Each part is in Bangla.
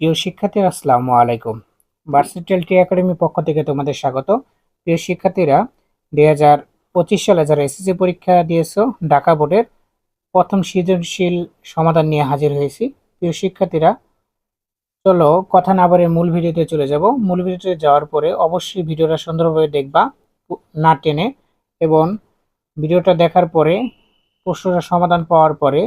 প্রিয় শিক্ষার্থীরা, আসসালামু আলাইকুম। ভার্সিটাল টি একাডেমি পক্ষ থেকে তোমাদের স্বাগত। প্রিয় শিক্ষার্থীরা, দুই হাজার পঁচিশ সালে যারা এসএসসি পরীক্ষা দিয়েছ, ঢাকা বোর্ডের প্রথম সৃজনশীল সমাধান নিয়ে হাজির হয়েছি। প্রিয় শিক্ষার্থীরা, চলো কথা না বলে মূল ভিডিওতে চলে যাব। মূল ভিডিওতে যাওয়ার পরে অবশ্যই ভিডিওটা সুন্দরভাবে দেখবা, না টেনে, এবং ভিডিওটা দেখার পরে প্রশ্নটা সমাধান পাওয়ার পরে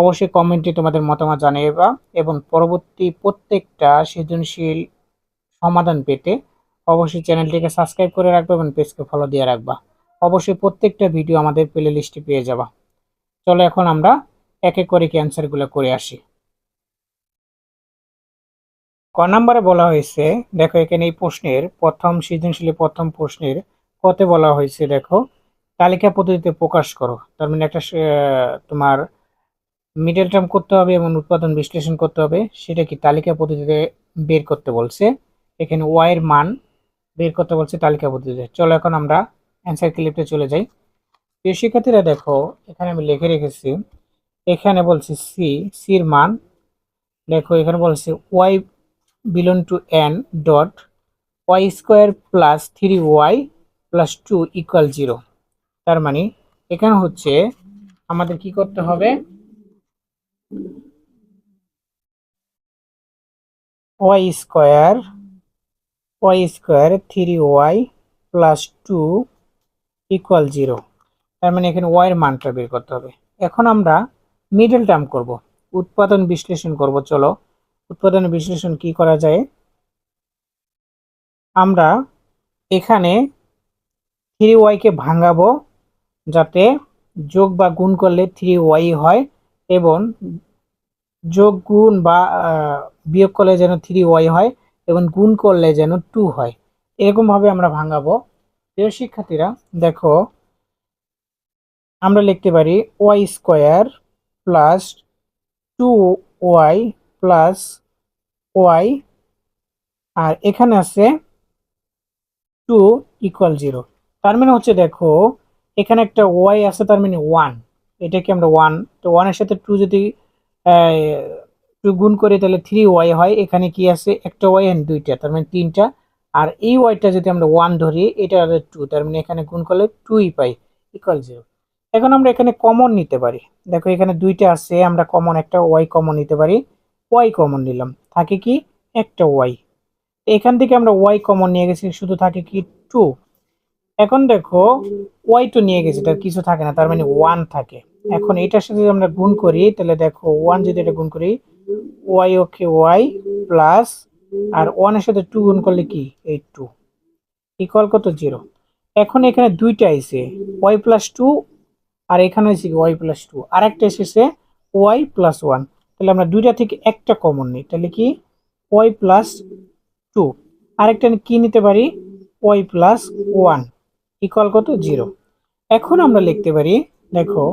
অবশ্যই কমেন্টে তোমাদের মতামত জানিয়েবা এবং পরবর্তী প্রত্যেকটা সৃজনশীল সমাধান পেতে অবশ্যই চ্যানেলটিকে সাবস্ক্রাইব করে রাখবা এবং পেজকে ফলো দিয়ে রাখবা। অবশ্যই প্রত্যেকটা ভিডিও আমাদের প্লে লিস্টে পেয়ে যাবা। চলো এখন আমরা এক এক করে ক্যান্সারগুলো করে আসি। ক নম্বরে বলা হয়েছে, দেখো এখানে এই প্রশ্নের প্রথম সৃজনশীল প্রথম প্রশ্নের কতে বলা হয়েছে, দেখো, তালিকা পদ্ধতিতে প্রকাশ করো। তার মানে একটা তোমার মিডল টার্ম করতে হবে এবং উৎপাদন বিশ্লেষণ করতে হবে, সেটা কি তালিকা পদ্ধতিতে বের করতে বলছে। এখানে ওয়াইয়ের মান বের করতে বলছে তালিকা পদ্ধতিতে। চলো এখন আমরা অ্যান্সার ক্লিপে চলে যাই। প্রিয় শিক্ষার্থীরা দেখো, এখানে আমি লিখে রেখেছি, এখানে বলছি সি সির মান, দেখো এখানে বলছে Y belong to N dot Y square plus three Y plus two equal zero তার মানে এখানে হচ্ছে আমাদের কি করতে হবে? Y square Y square three Y plus two equal zero তার মানে এখানে ওয়াই এর মানটা বের করতে হবে। এখন আমরা মিডল টার্ম করব। উৎপাদন বিশ্লেষণ করব, চলো। উৎপাদন বিশ্লেষণ কি করা যায়? আমরা এখানে থ্রি ওয়াইকে ভাঙাবো যাতে যোগ বা গুণ করলে থ্রি ওয়াই হয়। এবং যোগ গুণ বা বিয়োগ করলে যেন থ্রি ওয়াই হয় এবং গুণ করলে যেন টু হয়। এরকমভাবে আমরা ভাঙাবো। প্রিয় শিক্ষার্থীরা, দেখো, আমরা লিখতে পারি Y square plus two Y plus Y আর এখানে আছে টু ইকুয়াল জিরো তার মানে হচ্ছে দেখো, এখানে একটা ওয়াই আছে, তার মানে ওয়ান এটাকে আমরা ওয়ান তো ওয়ানের সাথে টু যদি টু গুণ করি, তাহলে থ্রি ওয়াই হয়। এখানে কি আছে? একটা ওয়াই এন্ড দুইটা, তার মানে তিনটা। আর এই ওয়াইটা যদি আমরা ওয়ান ধরি, এটা টু তার মানে এখানে গুণ করলে টুই পাই ইকুয়াল জিরো এখন আমরা এখানে কমন নিতে পারি। দেখো, এখানে দুইটা আছে, আমরা কমন একটা ওয়াই কমন নিতে পারি। ওয়াই কমন নিলাম। থাকে কি? একটা ওয়াই এখান থেকে আমরা ওয়াই কমন নিয়ে গেছি, শুধু থাকে কি? টু এখন দেখো ওয়াই টু নিয়ে গেছি, তার কিছু থাকে না, তার মানে ওয়ান থাকে। এখন এটার সাথে যদি আমরা গুণ করি, তাহলে দেখো ওয়ান যদি এটা গুণ করি ওয়াই ওকে ওয়াই প্লাস আর ওয়ানের সাথে টু গুণ করলে কি? এই টু ইকুয়াল কত? জিরো এখন এখানে দুইটা এসে ওয়াই প্লাস টু আর এখানে এসে ওয়াই প্লাস টু আর একটা এসেছে ওয়াই প্লাস ওয়ান তাহলে আমরা দুইটা থেকে একটা কমন নিই, তাহলে কি? ওয়াই প্লাস টু আরেকটা কি নিতে পারি? ওয়াই প্লাস ওয়ান ইকুয়াল কত? জিরো এখন আমরা লিখতে পারি, দেখো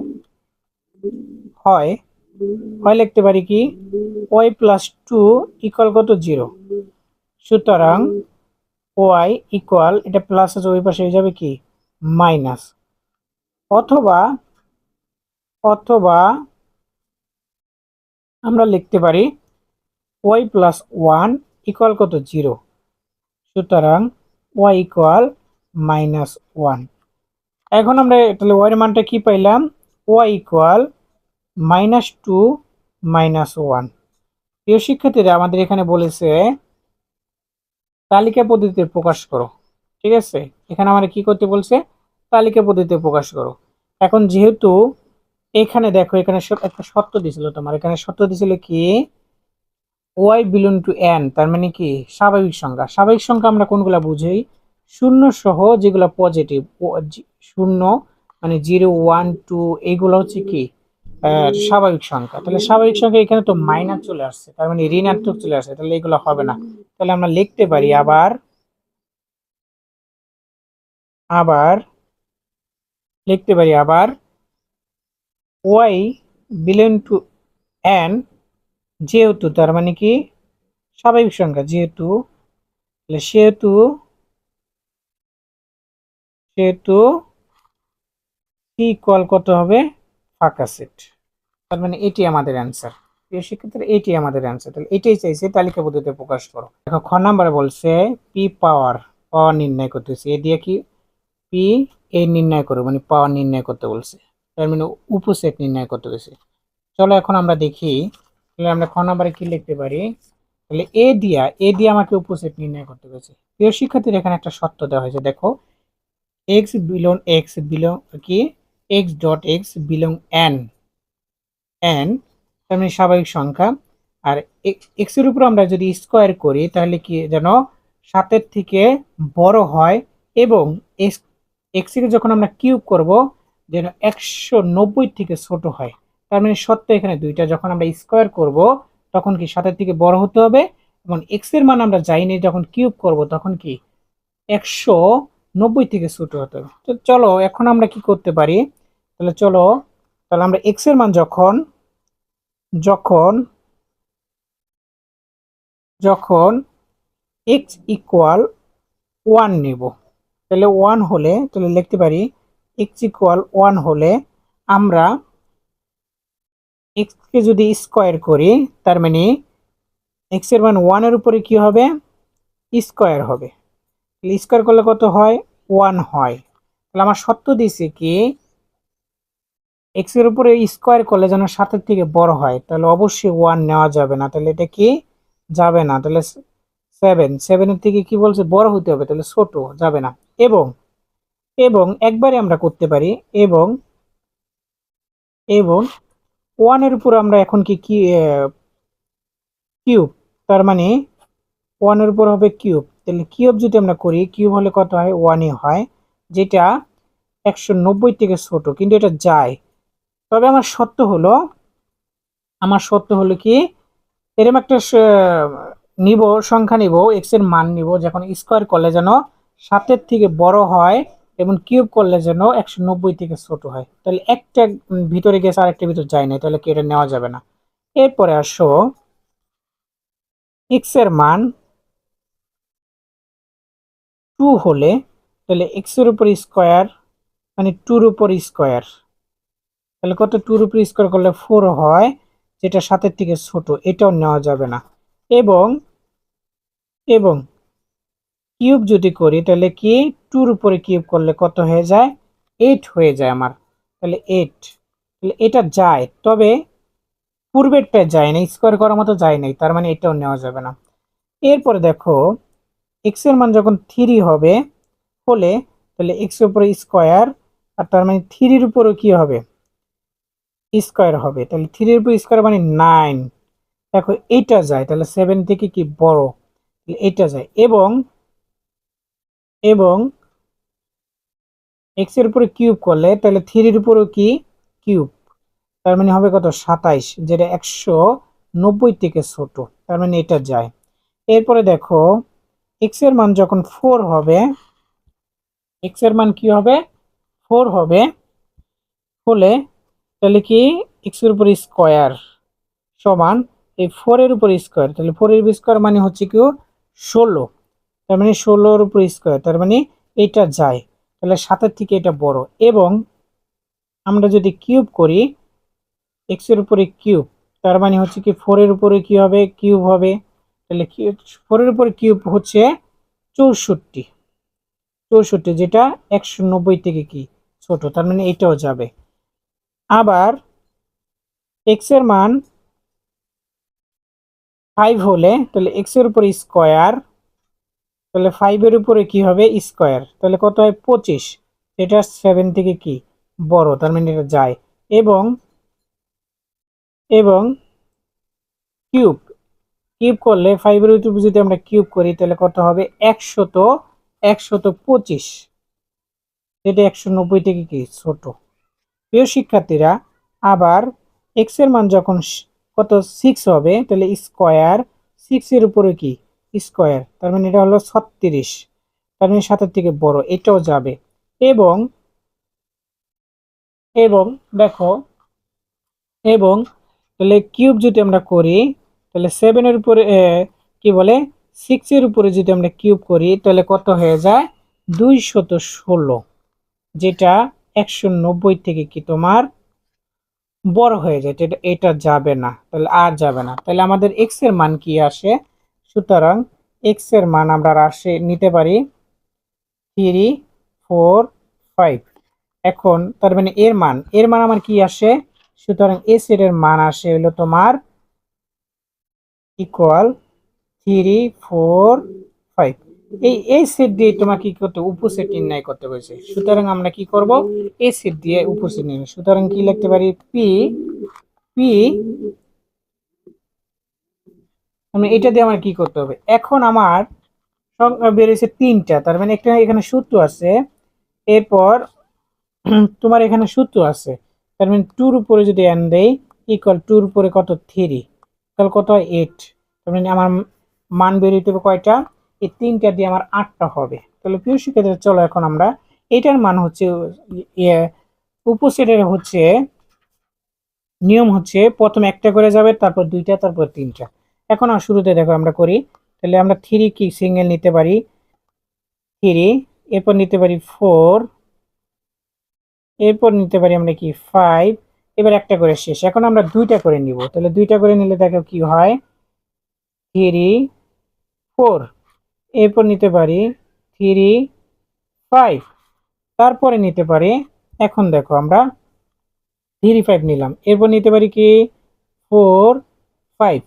হয় হয় লিখতে পারি কি? ওয়াই প্লাস টু ইকুয়াল কত? জিরো সুতরাং ওয়াই ইকুয়াল এটা প্লাস আছে, ওই পাশে হয়ে যাবে কি? মাইনাস অথবা অথবা আমরা লিখতে পারি ওয়াই প্লাস ওয়ান ইকুয়াল কত? জিরো সুতরাং ওয়াই ইকুয়াল মাইনাস ওয়ান এখন আমরা তাহলে ওয়াই মানটা কি পাইলাম? Y equal minus two minus one প্রিয় শিক্ষার্থীরা, আমাদের এখানে বলেছে, তালিকা পদ্ধতিতে প্রকাশ করো। ঠিক আছে? এখানে আমাদের কি করতে বলছে? তালিকা পদ্ধতিতে প্রকাশ করো। এখন যেহেতু এখানে দেখো, এখানে একটা শর্ত দিছিল তোমার। এখানে শর্ত দিছিল কি? ওয়াই বিলন টু এন তার মানে কি? স্বাভাবিক সংখ্যা। স্বাভাবিক সংখ্যা আমরা কোনগুলা বুঝি? শূন্য সহ যেগুলো পজিটিভ শূন্য মানে জিরো ওয়ান টু এইগুলো হচ্ছে কি? স্বাভাবিক সংখ্যা। তাহলে স্বাভাবিক সংখ্যা এখানে তো মাইনাস চলে আসছে, তার মানে ঋণাত্মক চলে আসছে, তাহলে এগুলো হবে না। তাহলে আমরা লিখতে পারি আবার আবার, লিখতে পারি আবার ওয়াই বিলন টু এন যেহেতু, তার মানে কি? স্বাভাবিক সংখ্যা যেহেতু, তাহলে সেহেতু সেহেতু কি কল কত হবে? ফাঁকা সেট। তার মানে এটি আমাদের অ্যান্সার প্রিয় শিক্ষার্থীরা এইটাই আমাদের অ্যান্সার তাহলে এটাই চাইছে তালিকা পদ্ধতিতে প্রকাশ করো। দেখো, খ নাম্বারে বলছে পি পাওয়ার পাওয়ার নির্ণয় করতেছে এ দিয়ে কি? পি এ নির্ণয় করো মানে পাওয়ার নির্ণয় করতে বলছে। তার মানে উপসেট নির্ণয় করতে বলছে চলো এখন আমরা দেখি, তাহলে আমরা খ নাম্বারে কি লিখতে পারি? তাহলে এ দিয়া এ দিয়ে আমাকে উপসেট নির্ণয় করতে বলছে প্রিয় শিক্ষার্থীর, এখানে একটা সত্য দেওয়া হয়েছে। দেখো এক্স বিলং এক্স বিলং কি? X dot X belong N N তার মানে স্বাভাবিক সংখ্যা। আর এক্সের উপর আমরা যদি স্কোয়ার করি, তাহলে কি যেন সাতের থেকে বড় হয় এবং এক্স কে যখন আমরা কিউব করব, যেন একশো নব্বই থেকে ছোট হয়। তার মানে সত্য এখানে দুইটা। যখন আমরা স্কোয়ার করব, তখন কি সাতের থেকে বড় হতে হবে? এবং এক্সের মান আমরা যাইনি যখন কিউব করব, তখন কি একশো নব্বই থেকে ছোট হতে হবে। তো চলো, এখন আমরা কি করতে পারি? তাহলে চলো, তাহলে আমরা এক্সের মান যখন যখন যখন এক্স ইকুয়াল ওয়ান নেব। তাহলে ওয়ান হলে, তাহলে লিখতে পারি এক্স ইকুয়াল ওয়ান হলে আমরা এক্সকে যদি স্কোয়ার করি, তার মানে এক্সের মান ওয়ানের উপরে কি হবে? স্কোয়ার হবে। তাহলে স্কোয়ার করলে কত হয়? ওয়ান হয়। তাহলে আমার সত্য দিছে কি এক্সের উপরে স্কোয়ার করলে যেন সাতের থেকে বড় হয়, তাহলে অবশ্যই ওয়ান নেওয়া যাবে না। তাহলে এটা কি? যাবে না। তাহলে সেভেন সেভেনের থেকে কি বলছে? বড় হতে হবে, তাহলে ছোট, যাবে না। এবং এবং একবারে আমরা করতে পারি, এবং এবং ওয়ানের উপর আমরা এখন কি কি কিউব তার মানে ওয়ানের উপর হবে কিউব তাহলে কিউব যদি আমরা করি কিউব হলে কত হয়? ওয়ানই হয়, যেটা একশো নব্বই থেকে ছোট, কিন্তু এটা যায়। তবে আমার সত্য হলো, আমার সত্য হলো কি এরকম একটা নিব, সংখ্যা নিব এক্সের মান নিব, যখন স্কোয়ার করলে যেন সাতের থেকে বড় হয় এবং কিউব করলে যেন একশো নব্বই থেকে ছোট হয়। তাহলে একটা ভিতরে গেছে, আরেকটা ভিতর যায় না তাহলে কি এটা নেওয়া যাবে না? এরপরে আসো এক্সের মান টু হলে, তাহলে এক্সের উপর স্কোয়ার মানে টুর উপর স্কোয়ার তাহলে কত? টুর উপর স্কোয়ার করলে ফোর হয়, যেটা সাতের থেকে ছোট, এটাও নেওয়া যাবে না। এবং এবং কিউব যদি করি, তাহলে কি? টুর উপরে কিউব করলে কত হয়ে যায়? এইট হয়ে যায় আমার। তাহলে এইট তাহলে এটা যায়, তবে পূর্বেরটা যায় না স্কোয়ার করার মতো যায় নাই, তার মানে এটাও নেওয়া যাবে না। এরপরে দেখো এক্সের মান যখন থ্রি হবে, হলে তাহলে এক্সের উপরে স্কোয়ার আর তার মানে থ্রির উপরও কি হবে? স্কোয়ার হবে। তাহলে থ্রির উপর স্কোয়ার মানে নাইন দেখো এইটা যায়, তাহলে সেভেন থেকে কি বড়? এটা যায়। এবং এবং এক্সের উপরে কিউব করলে, তাহলে থ্রির উপরও কি? কিউব তার মানে হবে কত? সাতাইশ, যেটা একশো নব্বই থেকে ছোট। তার মানে এটা যায়। এরপরে দেখো এক্সের মান যখন ফোর হবে এক্সের মান কি হবে? ফোর হবে। হলে তাহলে কি এক্সের উপর স্কোয়ার সমান, এই ফোরের উপর স্কোয়ার তাহলে ফোরের স্কোয়ার মানে হচ্ছে কি ষোলো। তার মানে ষোলোর উপর স্কোয়ার তার মানে এটা যায়। তাহলে সাতের থেকে এটা বড়। এবং আমরা যদি কিউব করি এক্সের উপরে কিউব তার মানে হচ্ছে কি ফোরের উপরে কি হবে? কিউব হবে। তাহলে ফোরের উপরে কিউব হচ্ছে চৌষট্টি। চৌষট্টি যেটা একশো নব্বই থেকে কি ছোট, তার মানে এটাও যাবে। আবার এক্সের মান ফাইভ হলে, তাহলে এক্সের উপরে স্কোয়ার তাহলে ফাইভের উপরে কি হবে? স্কোয়ার তাহলে কত হয়? পঁচিশ। এটা সেভেন থেকে কি? বড়, তার মানে এটা যায়। এবং এবং কিউব কিউব করলে ফাইভের উপরে যদি আমরা কিউব করি, তাহলে কত হবে? একশত একশত পঁচিশ। এটা একশো নব্বই থেকে কি? ছোট। প্রিয় শিক্ষার্থীরা, আবার এক্সের মান যখন কত সিক্স হবে, তাহলে স্কোয়ার সিক্সের উপরে কি? স্কোয়ার তার মানে এটা হলো ছত্রিশ, তার মানে সাতের থেকে বড়, এটাও যাবে। এবং এবং দেখো, এবং তাহলে কিউব যদি আমরা করি, তাহলে সেভেনের উপরে কি বলে? সিক্সের উপরে যদি আমরা কিউব করি, তাহলে কত হয়ে যায়? দুইশত ষোলো, যেটা একশো নব্বই থেকে কি তোমার বড় হয়ে যায়, এটা এটা যাবে না, তাহলে আর যাবে না। তাহলে আমাদের এক্সের মান কি আসে? সুতরাং এক্সের মান আমরা আসে নিতে পারি থ্রি ফোর ফাইভ এখন তার মানে এর মান এর মান আমার কি আসে? সুতরাং এ সেটের মান আসে হলো তোমার ইকুয়াল থ্রি ফোর ফাইভ এই এই সেট দিয়ে তোমাকে কি করতে উপসেট নির্ণয় করতে বলেছে সুতরাং আমরা কি করব? সেট দিয়ে উপসেট নির্ণয়। সুতরাং কি লিখতে পারি? পি পি মানে এটা দিয়ে আমার কি করতে হবে? এখন আমার সংখ্যা তিনটা। তার মানে একটা এখানে সূত্র আছে। এরপর তোমার এখানে সূত্র আছে। তার মানে টুর উপরে যদি এন দেই ইকুয়াল টুর উপরে কত? থ্রি তাহলে কত? এইট তার মানে আমার মান বেরিয়ে হবে কয়টা? এই তিনটা দিয়ে আমার আটটা হবে। তাহলে প্রিয় শিক্ষার্থীরা চলো এখন আমরা এটার মান হচ্ছে ইয়ে, উপসেটের হচ্ছে নিয়ম হচ্ছে প্রথম একটা করে যাবে তারপর দুইটা তারপর তিনটা। এখন আর শুরুতে দেখো আমরা করি তাহলে আমরা থ্রি কি সিঙ্গেল নিতে পারি? থ্রি এরপর নিতে পারি ফোর এরপর নিতে পারি আমরা কি ফাইভ এবার একটা করে শেষ। এখন আমরা দুইটা করে নিব। তাহলে দুইটা করে নিলে দেখো কি হয়? থ্রি ফোর এরপর নিতে পারি থ্রি ফাইভ তারপরে নিতে পারি, এখন দেখো আমরা থ্রি ফাইভ নিলাম। এরপর নিতে পারি কি? ফোর ফাইভ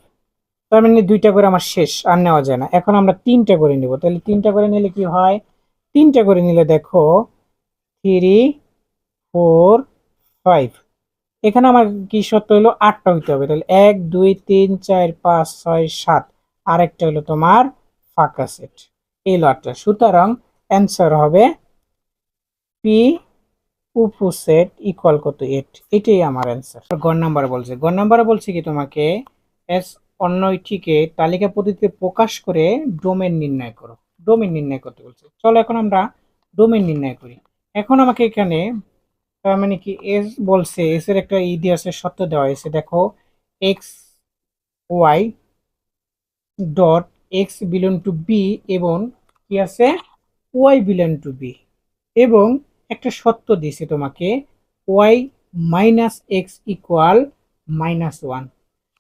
তার মানে দুইটা করে আমার শেষ, আর নেওয়া যায় না। এখন আমরা তিনটা করে নিব। তাহলে তিনটা করে নিলে কি হয়? তিনটা করে নিলে দেখো থ্রি ফোর ফাইভ এখানে আমার কি সত্য হলো? আটটা হইতে হবে। তাহলে এক, দুই, তিন, চার, পাঁচ, ছয়, সাত। আরেকটা হলো তোমার ফাঁকা সেট। এই লটটা। সুতরাং অ্যান্সার হবে পি উপু সেট ইকুয়াল কত এইট এটাই আমার অ্যান্সার গড় নাম্বার বলছে। গড় নাম্বার বলছে কি তোমাকে? এস অন্যটিকে তালিকা পদ্ধতিতে প্রকাশ করে ডোমেন নির্ণয় করো। ডোমেন নির্ণয় করতে বলছে। চলো এখন আমরা ডোমেন নির্ণয় করি। এখন আমাকে এখানে তার মানে কি এস বলছে এস এর একটা ই দিয়ে আছে, সত্য দেওয়া হয়েছে। দেখো x y dot x belong to B এবং কি আছে? ওয়াই বিলন টু বি এবং একটা সত্য দিছে তোমাকে y minus x equal minus one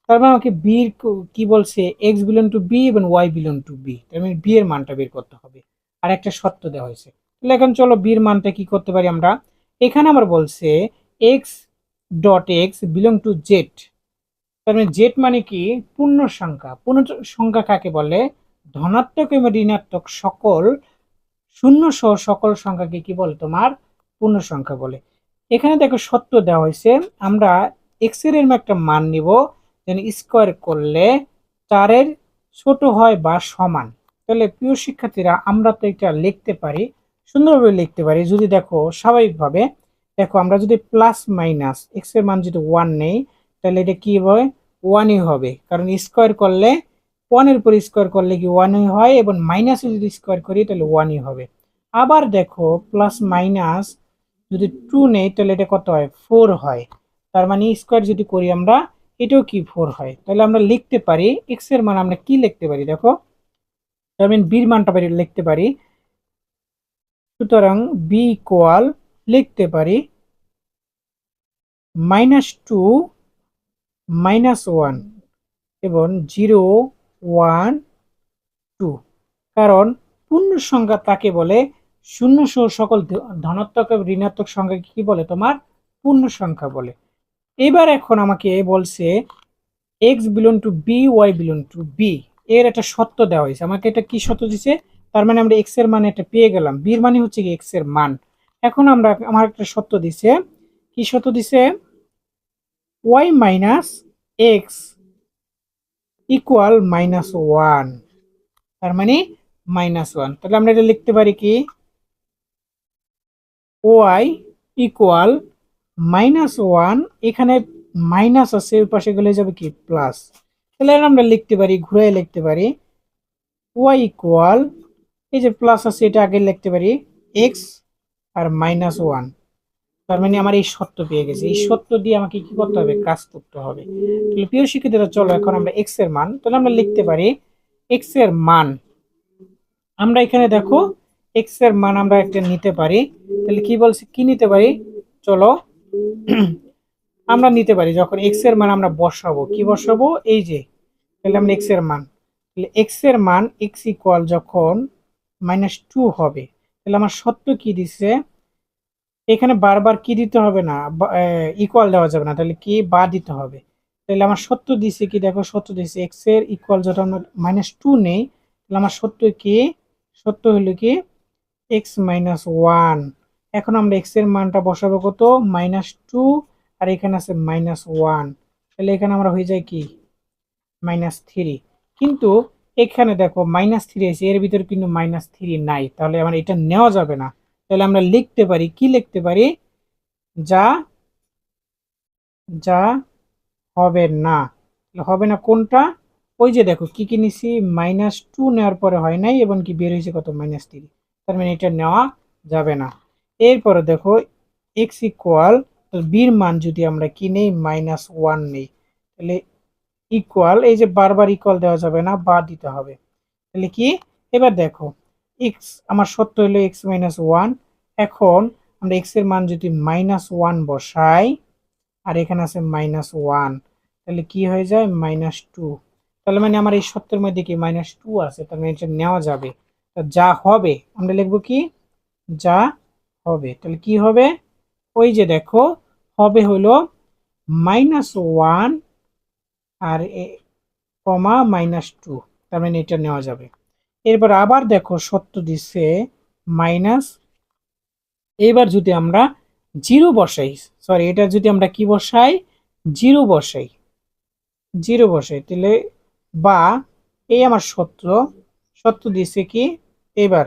তারপর আমাকে বির কি বলছে? এক্স বিলন টু বি এবং ওয়াই বিলন টু বি তার মানে বি এর মানটা বের করতে হবে। আর একটা সত্য দেওয়া হয়েছে। তাহলে এখন চলো বির মানটা কি করতে পারি আমরা? এখানে আমার বলছে x dot x belong to Z মানে জেড মানে কি? পূর্ণ সংখ্যা। পূর্ণ সংখ্যা কাকে বলে? ধনাত্মক এবং ঋণাত্মক সকল শূন্য সহ সকল সংখ্যাকে কি বলে তোমার? পূর্ণ সংখ্যা বলে। এখানে দেখো সত্য দেওয়া হয়েছে। আমরা এক্সের একটা মান নিব যেন স্কোয়ার করলে চারের ছোট হয় বা সমান। তাহলে প্রিয় শিক্ষার্থীরা, আমরা তো এটা লিখতে পারি, সুন্দরভাবে লিখতে পারি। যদি দেখো স্বাভাবিকভাবে, দেখো আমরা যদি প্লাস মাইনাস এক্সের মান যদি ওয়ান নেই তাহলে এটা কি হবে? ওয়ানই হবে। কারণ স্কোয়ার করলে ওয়ানের উপর স্কোয়ার করলে কি ওয়ানই হয় এবং মাইনাসে যদি স্কোয়ার করি, তাহলে ওয়ানই হবে। আবার দেখো প্লাস মাইনাস যদি টু নেই, তাহলে এটা কত হয়? ফোর হয়। তার মানে স্কোয়ার যদি করি আমরা, এটাও কি ফোর হয়? তাহলে আমরা লিখতে পারি এক্সের মান আমরা কি লিখতে পারি? দেখো, তার মানে বির মানটা পারি লিখতে পারি। সুতরাং বি ইকুয়াল লিখতে পারি মাইনাস টু মাইনাস ওয়ান এবং জিরো ওয়ান টু কারণ পূর্ণ সংখ্যা তাকে বলে শূন্য সহ সকল ধনাত্মক এবং ঋণাত্মক সংখ্যা কি বলে? তোমার পূর্ণ সংখ্যা বলে। এবার এখন আমাকে বলছে x belong to B y belong to B এর একটা সত্য দেওয়া হয়েছে। আমাকে এটা কি সত্য দিছে? তার মানে আমরা এক্সের মান এটা পেয়ে গেলাম। বির মানে হচ্ছে কি এক্সের মান। এখন আমরা, আমার একটা সত্য দিছে। কি সত্য দিছে? Y minus x equal minus one তার মানে মাইনাস ওয়ান তাহলে আমরা এটা লিখতে পারি কি ওয়াই ইকুয়াল মাইনাস ওয়ান এখানে মাইনাস আছে ওই পাশে গেলে যাবে কি প্লাস তাহলে আমরা লিখতে পারি ঘুরে লিখতে পারি ওয়াই ইকুয়াল এই যে প্লাস আছে এটা আগে লিখতে পারি এক্স আর মাইনাস ওয়ান তার মানে আমার এই সত্য পেয়ে গেছে। এই সত্য দিয়ে আমাকে কি করতে হবে? কাজ করতে হবে। তাহলে প্রিয় শিক্ষিতরা চলো এখন আমরা এক্সের মান, তাহলে আমরা লিখতে পারি এক্সের মান। আমরা এখানে দেখো এক্সের মান আমরা একটা নিতে পারি। তাহলে কি বলছে? কি নিতে পারি? চলো আমরা নিতে পারি। যখন এক্সের মান আমরা বসাবো, কি বসাবো? এই যে, তাহলে আমরা এক্সের মান। তাহলে এক্সের মান এক্স ইকুয়াল যখন মাইনাস টু হবে, তাহলে আমার সত্য কি দিছে? এখানে বারবার কি দিতে হবে না? ইকুয়াল দেওয়া যাবে না। তাহলে কি? বা দিতে হবে। তাহলে আমার সত্য দিছে কি? দেখো, সত্য দিছে। এক্সের ইকুয়াল যখন আমরা মাইনাস টু নেই, তাহলে আমার সত্য কি? সত্য হলো কি? এক্স মাইনাস ওয়ান এখন আমরা এক্সের মানটা বসাবো কত? মাইনাস টু আর এখানে আছে মাইনাস ওয়ান তাহলে এখানে আমরা হয়ে যায় কি? মাইনাস থ্রি কিন্তু এখানে দেখো মাইনাস থ্রি আছে। এর ভিতরে কিন্তু মাইনাস থ্রি নাই। তাহলে আমার এটা নেওয়া যাবে না। তাহলে আমরা লিখতে পারি, কি লিখতে পারি? যা যা হবে না। হবে না কোনটা? ওই যে দেখো, কি কি নিছি? মাইনাস টু নেওয়ার পরে হয় নাই, এবং কি বের হয়েছে কত? মাইনাস থ্রি তার মানে এটা নেওয়া যাবে না। এরপরে দেখো এক্স ইকুয়াল বির মান যদি আমরা কি নেই? মাইনাস ওয়ান নেই। তাহলে ইকুয়াল এই যে বারবার ইকুয়াল দেওয়া যাবে না, বা দিতে হবে। তাহলে কি? এবার দেখো এক্স আমার সত্য হলো এক্স মাইনাস ওয়ান এখন আমরা এক্সের মান যদি মাইনাস ওয়ান বসাই, আর এখানে আছে মাইনাস ওয়ান তাহলে কি হয়ে যায়? মাইনাস টু তাহলে মানে আমার এই সত্যের মধ্যে কি মাইনাস টু আছে? তার মানে এটা নেওয়া যাবে। তা যা হবে, আমরা লিখব কি? যা হবে। তাহলে কি হবে? ওই যে দেখো, হবে হলো মাইনাস ওয়ান আর কমা মাইনাস টু তার মানে এটা নেওয়া যাবে। এরপর আবার দেখো সত্য দিচ্ছে মাইনাস এবার যদি আমরা জিরো বসাই সরি এটা যদি আমরা কি বসাই? জিরো বসাই জিরো বসাই, তাহলে বা এই আমার সত্য সত্য দিচ্ছে কি? এবার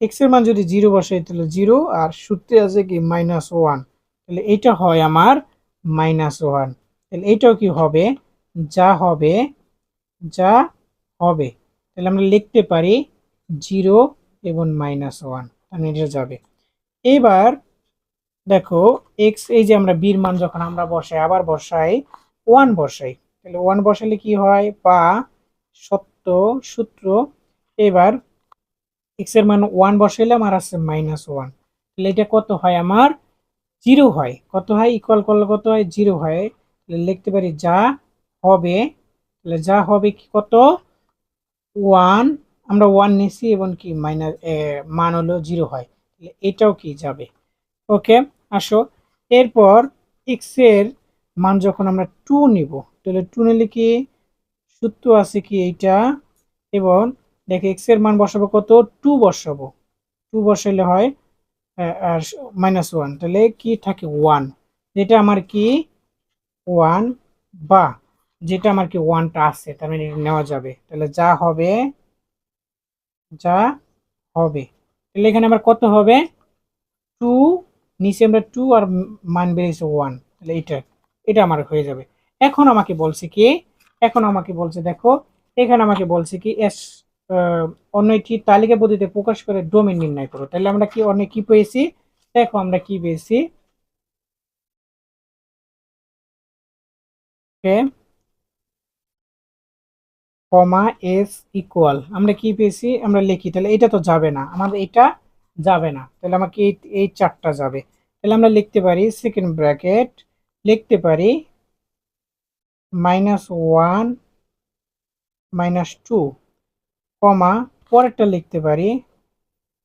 এক্সের মান যদি জিরো বসাই, তাহলে জিরো আর সূত্রে আছে কি? মাইনাস ওয়ান তাহলে এটা হয় আমার মাইনাস ওয়ান তাহলে এইটাও কি হবে? যা হবে যা হবে। তাহলে আমরা লিখতে পারি জিরো এবং মাইনাস ওয়ান তাহলে এটা যাবে। এবার দেখো এক্স এই যে আমরা বীর মান যখন আমরা বসাই, আবার বসাই ওয়ান বসাই, তাহলে ওয়ান বসালে কি হয়? বা সত্য সূত্র। এবার এক্সের মান ওয়ান বসাইলাম, আর আছে মাইনাস ওয়ান তাহলে এটা কত হয় আমার? জিরো হয়। কত হয়? ইকুয়াল করলে কত হয়? জিরো হয়। লিখতে পারি যা হবে, তাহলে যা হবে কি কত? ওয়ান, আমরা ওয়ান নিছি এবং কি মাইনাস মান হলো জিরো হয়। এটাও কি যাবে? ওকে, আসো। এরপর এক্সের মান যখন আমরা টু নিব, তাহলে টু নিলে কি? সূত্র আছে কি এইটা? এবং দেখে এক্সের মান বসাবো কত? টু বসাবো। টু বসাইলে হয় আর মাইনাস ওয়ান তাহলে কি থাকে? ওয়ান এটা আমার কি? ওয়ান বা যেটা আমার কি ওয়ানটা আছে, তার মানে নেওয়া যাবে। তাহলে যা হবে যা হবে। তাহলে এখানে আমার কত হবে? টু নিচে আমরা টু আর মান বেরিয়েছে ওয়ান তাহলে এটা এটা আমার হয়ে যাবে। এখন আমাকে বলছে কি, এখন আমাকে বলছে দেখো, এখানে আমাকে বলছে কি, এস অন্য একটি তালিকা পদ্ধতিতে প্রকাশ করে ডোমেন নির্ণয় করো। তাহলে আমরা কি অনেক কি পেয়েছি? দেখো আমরা কি পেয়েছি? Comma S equal. আমরা কি পেয়েছি? আমরা লিখি, তাহলে এটা তো যাবে না। আমাদের এটা যাবে না। তাহলে আমাকে এই চারটা যাবে। তাহলে আমরা লিখতে পারি সেকেন্ড ব্র্যাকেট লিখতে পারি minus one minus two comma, পরেরটা লিখতে পারি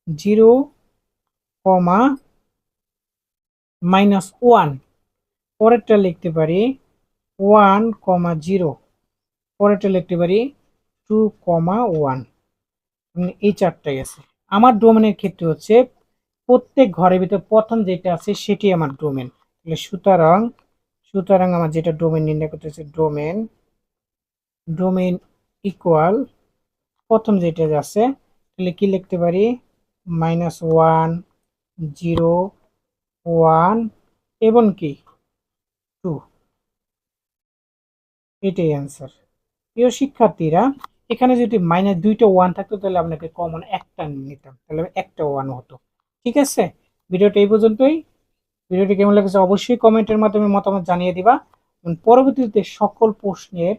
জিরো কমা মাইনাস ওয়ান পরেরটা লিখতে পারি ওয়ান কমা জিরো পরেরটা লিখতে পারি টু কমা ওয়ান। এই চারটাই আছে। আমার ডোমেনের ক্ষেত্রে হচ্ছে প্রত্যেক ঘরের ভিতরে প্রথম যেটা আছে সেটি আমার ডোমেন। তাহলে সুতরাং সুতরাং আমার যেটা ডোমেন নির্ণয় করতে হচ্ছে ডোমেন ডোমেন ইকুয়াল প্রথম যেটা আছে, তাহলে কি লিখতে পারি? মাইনাস ওয়ান, জিরো, ওয়ান, এবং কি? টু। এটাই অ্যান্সার প্রিয় শিক্ষার্থীরা এখানে যদি মাইনাস দুইটা ওয়ান থাকতো, তাহলে আপনাকে কমন একটা নিতাম। তাহলে একটা ওয়ান হতো। ঠিক আছে? ভিডিওটা এই পর্যন্তই। ভিডিওটি কেমন লেগেছে অবশ্যই কমেন্টের মাধ্যমে মতামত জানিয়ে দিবা। পরবর্তীতে সকল প্রশ্নের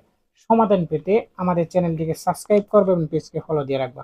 সমাধান পেতে আমাদের চ্যানেলটিকে সাবস্ক্রাইব করবে এবং পেজকে ফলো দিয়ে রাখবা।